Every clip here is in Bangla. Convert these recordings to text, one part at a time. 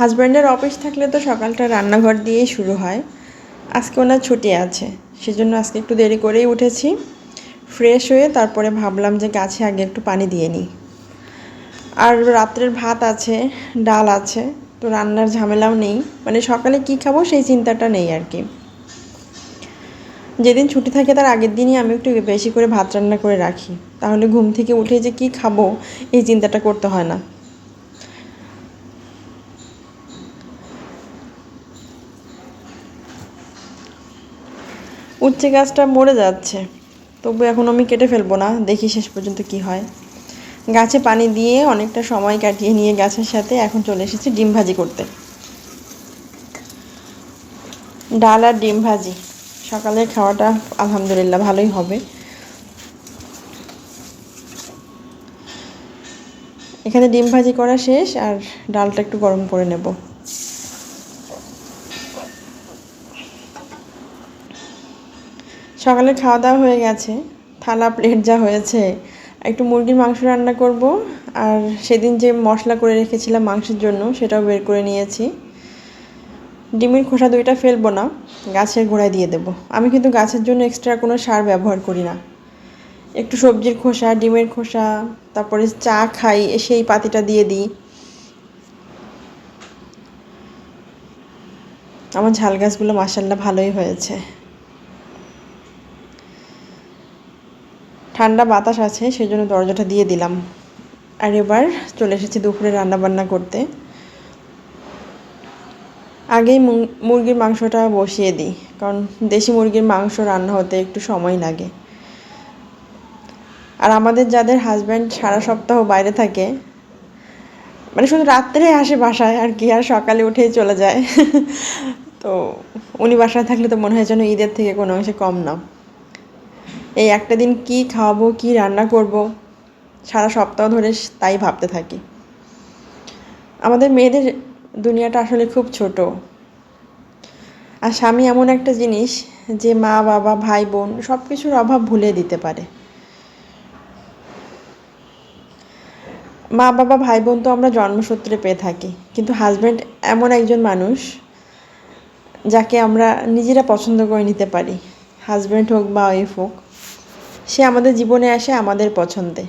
হাজব্যান্ডের অফিস থাকলে তো সকালটা রান্নাঘর দিয়েই শুরু হয়। আজকে ওনার ছুটি আছে, সেজন্য আজকে একটু দেরি করেই উঠেছি। ফ্রেশ হয়ে তারপরে ভাবলাম যে গাছে আগে একটু পানি দিয়ে নিই। আর রাত্রের ভাত আছে, ডাল আছে, তো রান্নার ঝামেলাও নেই। মানে সকালে কি খাব সেই চিন্তাটা নেই আর কি। যেদিন ছুটি থাকে তার আগের দিনই আমি একটু বেশি করে ভাত রান্না করে রাখি। তাহলে ঘুম থেকে উঠে যে কি খাব, এই চিন্তাটা করতে হয় না। উচ্ছে গাছটা মরে যাচ্ছে। তবু এখন আমি কেটে ফেলব না, দেখি শেষ পর্যন্ত কি হয়। গাছে পানি দিয়ে অনেকটা সময় কাটিয়ে নিয়ে গাছের সাথে এখন চলে এসেছি ডিম ভাজি করতে। ডাল আর ডিম ভাজি। সকালের খাওয়াটা আলহামদুলিল্লাহ ভালোই হবে। এখানে ডিম ভাজি করা শেষ আর ডালটা একটু গরম করে নেব। সকালে খাওয়া দাওয়া হয়ে গেছে, থালা প্লেট যা হয়েছে, একটু মুরগির মাংস রান্না করব, আর সেদিন যে মশলা করে রেখেছিলাম মাংসের জন্য সেটাও বের করে নিয়েছি। ডিমের খোসা দুইটা ফেলব না, গাছের গোড়ায় দিয়ে দেবো। আমি কিন্তু গাছের জন্য এক্সট্রা কোনো সার ব্যবহার করি না। একটু সবজির খোসা, ডিমের খোসা, তারপরে চা খাই, সেই পাতিটা দিয়ে দিই। আমার ঝাল গাছগুলো মাসাল্লাহ ভালোই হয়েছে। ঠান্ডা বাতাস আছে সেই জন্য দরজাটা দিয়ে দিলাম। আর এবার চলে এসেছি দুপুরে রান্না বান্না করতে। আগেই মুরগির মাংসটা বসিয়ে দিই, কারণ দেশি মুরগির মাংস রান্না হতে একটু সময় লাগে। আর আমাদের যাদের হাজব্যান্ড সারা সপ্তাহ বাইরে থাকে মানে শুধু রাত্রে আসে বাসায়, আর কি, আর সকালে উঠেই চলে যায়। তো উনি বাসায় থাকলে তো মনে হয় যেন ঈদের থেকে কোনো অংশে কম না। এই একটা দিন কি খাওয়াবো, কি রান্না করব, সারা সপ্তাহ ধরে তাই ভাবতে থাকি। আমাদের মেয়েদের দুনিয়াটা আসলে খুব ছোট। আর স্বামী এমন একটা জিনিস যে মা, বাবা, ভাই, বোন সব কিছুর অভাব ভুলে দিতে পারে। মা, বাবা, ভাই, বোন তো আমরা জন্মসূত্রে পেয়ে থাকি, কিন্তু হাজব্যান্ড এমন একজন মানুষ যাকে আমরা নিজেরা পছন্দ করে নিতে পারি। হাজব্যান্ড হোক বা ওয়াইফ হোক। সে আমাদের জীবনে আসে আমাদের পছন্দে।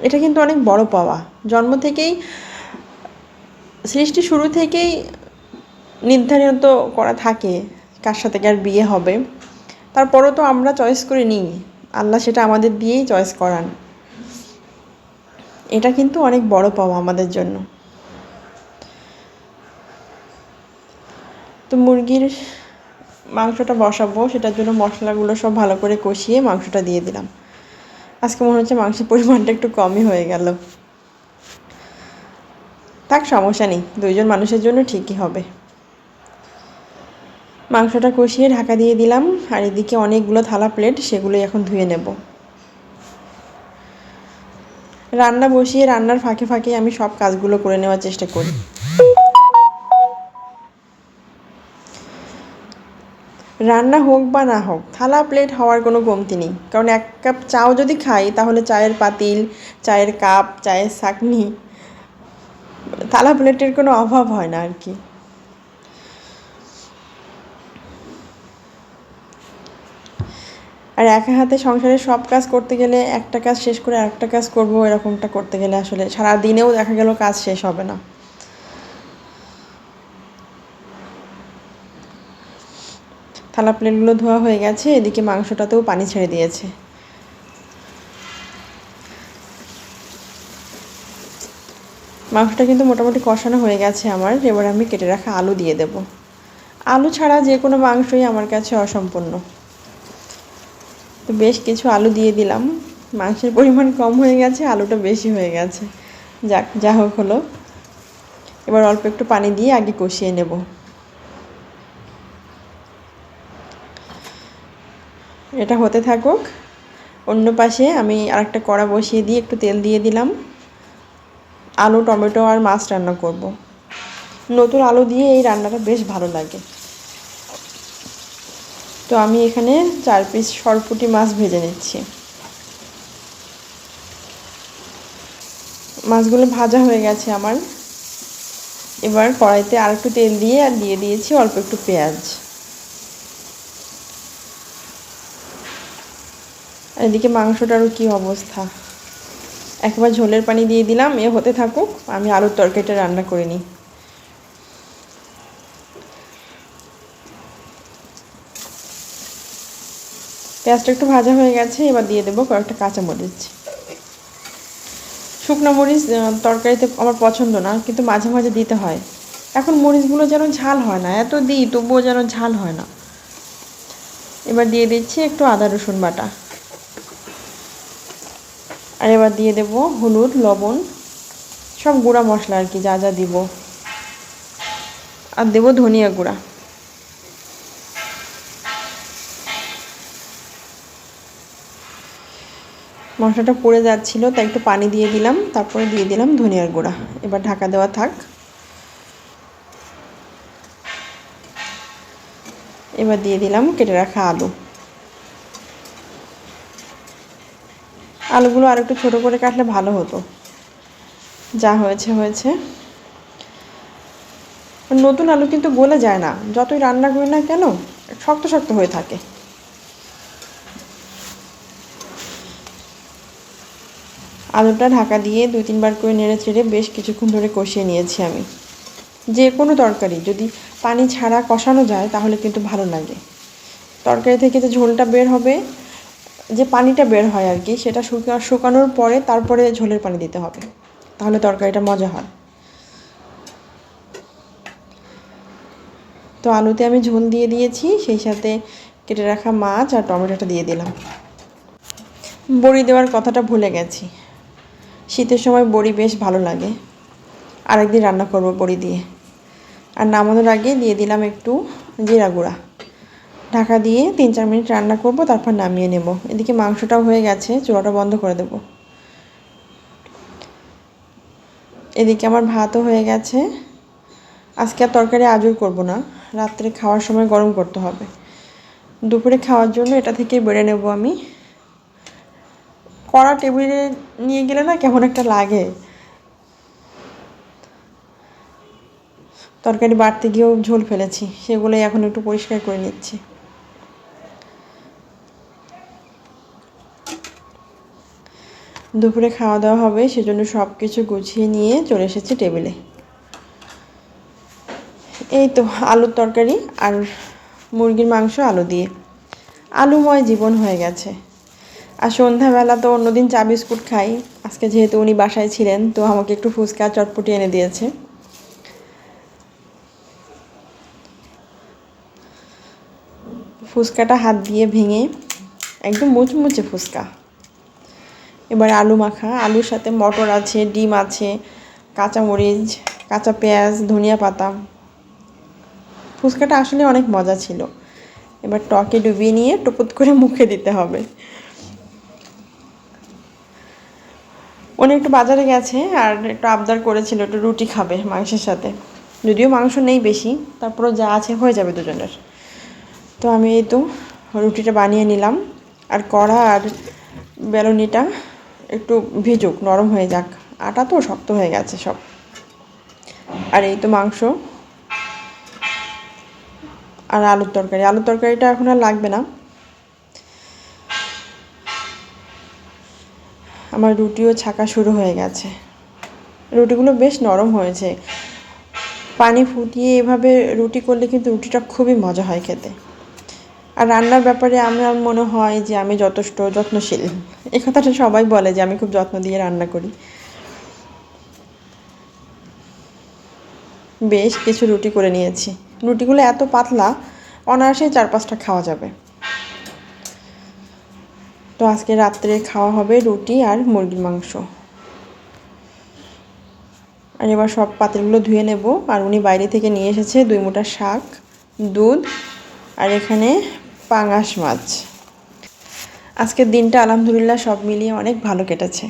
এটা কিন্তু অনেক বড় পাওয়া। জন্ম থেকেই, সৃষ্টি শুরু থেকেই নির্ধারিত করা থাকে কার সাথে কার বিয়ে হবে। তারপরও তো আমরা চয়েস করে নিই। আল্লাহ সেটা আমাদের দিয়েই চয়েস করান। এটা কিন্তু অনেক বড় পাওয়া আমাদের জন্য। তো মুরগির মাংসটা বসাবো, সেটার জন্য মশলাগুলো সব ভালো করে কষিয়ে মাংসটা দিয়ে দিলাম। আজকে মনে হচ্ছে মাংসের পরিমাণটা একটু কমই হয়ে গেল। থাক, সমস্যা নেই, দুইজন মানুষের জন্য ঠিকই হবে। মাংসটা কষিয়ে ঢাকা দিয়ে দিলাম, আর এদিকে অনেকগুলো থালা প্লেট সেগুলোই এখন ধুয়ে নেব। রান্না বসিয়ে রান্নার ফাঁকে ফাঁকে আমি সব কাজগুলো করে নেওয়ার চেষ্টা করি। রান্না হোক বা না হোক, থালা প্লেট হওয়ার কোনো কমতি নেই। কারণ এক কাপ চাও যদি খাই, তাহলে চায়ের পাতিল, চায়ের কাপ চায়ের ছাকনি থালা প্লেটের কোনো অভাব হয় না আর কি আর একা হাতে সংসারের সব কাজ করতে গেলে একটা কাজ শেষ করে আরেকটা কাজ করব, এরকমটা করতে গেলে আসলে সারা দিনেও দেখা গেল কাজ শেষ হবে না। থালা প্লেটগুলো ধোয়া হয়ে গেছে, এদিকে মাংসটাতেও পানি ছেড়ে দিয়েছে। মাংসটা কিন্তু মোটামুটি কষানো হয়ে গেছে আমার, এবার আমি কেটে রাখা আলু দিয়ে দেব। আলু ছাড়া যে কোনো মাংসই আমার কাছে অসম্পূর্ণ। তো বেশ কিছু আলু দিয়ে দিলাম। মাংসের পরিমাণ কম হয়ে গেছে, আলুটা বেশি হয়ে গেছে। যাক, যা হোক হলো। এবার অল্প একটু পানি দিয়ে আগে কষিয়ে নেব। এটা হতে থাকুক। অন্য পাশে আমি আরেকটা কড়া বসিয়ে দিয়ে একটু তেল দিয়ে দিলাম। আলু, টমেটো আর মাছ রান্না করব। নতুন আলু দিয়ে এই রান্নাটা বেশ ভালো লাগে। তো আমি এখানে চার পিস সরপুটি মাছ ভেজে নিচ্ছি। মাছগুলো ভাজা হয়ে গেছে আমার। এবার কড়াইতে আর একটু তেল দিয়ে আর দিয়ে দিয়েছি অল্প একটু পেঁয়াজ। এদিকে মাংসটারও কি অবস্থা? একবার ঝোলের পানি দিয়ে দিলাম, এ হতে থাকুক, আমি আলুর তরকারিটা রান্না করে নিই। পেঁয়াজটা একটু ভাজা হয়ে গেছে, এবার দিয়ে দেবো কয়েকটা কাঁচামরিচ। শুকনো মরিচ তরকারিতে আমার পছন্দ না, কিন্তু মাঝে মাঝে দিতে হয়। এখন মরিচগুলো যেন ঝাল হয় না, এত দিই, তবুও যেন ঝাল হয় না। এবার দিয়ে দিচ্ছি একটু আদা রসুন বাটা। আর এবার দিয়ে দেব হলুদ, লবণ, সব গুঁড়া মশলা আর কি, যা যা দিব। আর দেবো ধনিয়া গুঁড়া। মশলাটা পড়ে যাচ্ছিল, তাই একটু পানি দিয়ে দিলাম, তারপরে দিয়ে দিলাম ধনিয়ার গুঁড়া। এবার ঢাকা দেওয়া থাক। এবার দিয়ে দিলাম কেটে রাখা আলু। আলুগুলো আর একটু ছোটো করে কাটলে ভালো হতো। যা হয়েছে হয়েছে। নতুন আলু কিন্তু গলে যায় না। যতই রান্না করি না কেন, শক্ত শক্ত হয়ে থাকে। আলুটা ঢাকা দিয়ে দুই, তিনবার করে নেড়ে চেড়ে বেশ কিছুক্ষণ ধরে কষিয়ে নিয়েছি আমি। যে কোনো তরকারি, যদি পানি ছাড়া কষানো যায়, তাহলে কিন্তু ভালো লাগে। তরকারি থেকে যে ঝোলটা বের হবে যে পানিটা বের হয় আর কি, সেটা শুকা, শুকানোর পরে তারপরে ঝোলের পানি দিতে হবে। তাহলে তরকারিটা মজা হয়। তো আলুতে আমি ঝোল দিয়ে দিয়েছি, সেই সাথে কেটে রাখা মাছ আর টমেটোটা দিয়ে দিলাম। বড়ি দেওয়ার কথাটা ভুলে গেছি। শীতের সময় বড়ি বেশ ভালো লাগে। আরেকদিন রান্না করব বড়ি দিয়ে। আর নামানোর আগে দিয়ে দিলাম একটু জিরা গুঁড়া। ঢাকা দিয়ে তিন চার মিনিট রান্না করব, তারপর নামিয়ে নেব। এদিকে মাংসটাও হয়ে গেছে, চুলাটা বন্ধ করে দেব। এদিকে আমার ভাতও হয়ে গেছে। আজকে আর তরকারি আজুর করব না। রাত্রে খাওয়ার সময় গরম করতে হবে। দুপুরে খাওয়ার জন্য এটা থেকে বেড়ে নেব আমি। কড়া টেবিলে নিয়ে গেলে না কেমন একটা লাগে। তরকারি বাড়তে গিয়েও ঝোল ফেলেছি, সেগুলোই এখন একটু পরিষ্কার করে নিচ্ছি। দুপুরে খাওয়া দাওয়া হবে, সেজন্য সব কিছু গুছিয়ে নিয়ে চলে এসেছি টেবিলে। এই তো, আলুর তরকারি আর মুরগির মাংস, আলু দিয়ে। আলুময় জীবন হয়ে গেছে। আর সন্ধ্যাবেলা তো অন্যদিন চা বিস্কুট খাই। আজকে যেহেতু উনি বাসায় ছিলেন, তো আমাকে একটু ফুচকা চটপটি এনে দিয়েছে। ফুচকাটা হাত দিয়ে ভেঙে একদম মুচমুচে ফুচকা। এবার আলু মাখা। আলুর সাথে মটর আছে, ডিম আছে, কাঁচামরিচ, কাঁচা পেঁয়াজ, ধনিয়া পাতা। ফুচকাটা আসলে অনেক মজা ছিল। এবার টকে ডুবিয়ে নিয়ে টুপুত করে মুখে দিতে হবে। উনি একটু বাজারে গেছে আর একটু আবদার করেছিল একটু রুটি খাবে মাংসের সাথে। যদিও মাংস নেই বেশি, তারপরেও যা আছে হয়ে যাবে দুজনের। তো আমি এই তো রুটিটা বানিয়ে নিলাম। আর কড়া আর বেলুনিটা একটু ভিজুক, নরম হয়ে যাক। আটা তো শক্ত হয়ে গেছে সব। আর এই তো মাংস। আর আলুর তরকারি। আলুর তরকারিটা এখন আর লাগবে না। আমার রুটিও ছাকা শুরু হয়ে গেছে। রুটিগুলো বেশ নরম হয়েছে। পানি ফুটিয়ে এভাবে রুটি করলে কিন্তু রুটিটা খুবই মজা হয় খেতে। আর রান্নার ব্যাপারে আমার মনে হয় যে আমি যথেষ্ট যত্নশীল। এই কথাটা সবাই বলে যে আমি খুব যত্ন দিয়ে রান্না করি। বেশ কিছু রুটি করে নিয়েছি। রুটিগুলো এত পাতলা অনায়াসেই চার পাঁচটা খাওয়া যাবে। তো আজকে রাত্রে খাওয়া হবে রুটি আর মুরগির মাংস। আর এবার সব পাত্রগুলো ধুয়ে নেব। আর উনি বাইরে থেকে নিয়ে এসেছে দুই মোটা শাক, দুধ, আর এখানে পাঙাশ মাছ। আজকের দিনটা আলহামদুলিল্লাহ সব মিলিয়ে অনেক ভালো কেটেছে।